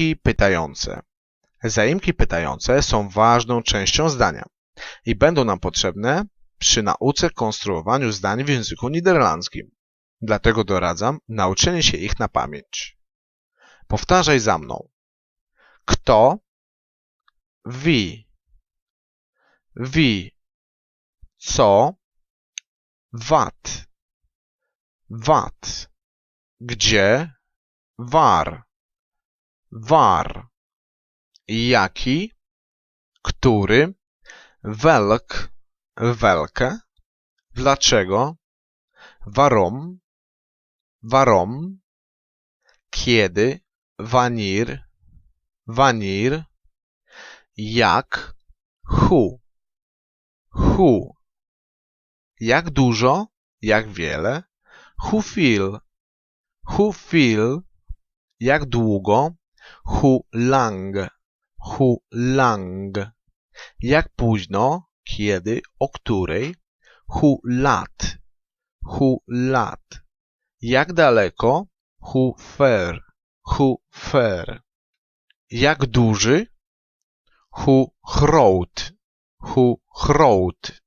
Zaimki pytające. Zaimki pytające są ważną częścią zdania i będą nam potrzebne przy nauce konstruowaniu zdań w języku niderlandzkim. Dlatego doradzam nauczenie się ich na pamięć. Powtarzaj za mną. Kto? Wie. Wie. Co? Wat. Wat. Gdzie? War. War. Jaki? Który? Welk. Welke. Dlaczego? Warum? Warum? Kiedy? Wanneer. Wanneer. Jak? Hoe. Hoe. Jak dużo? Jak wiele? Hoeveel? Hoeveel? Jak długo? Hoe lang? Hoe lang? Jak późno? Kiedy? O której? Hoe laat? Hoe laat? Jak daleko? Hoe ver? Hoe ver? Jak duży? Hoe groot? Hoe groot?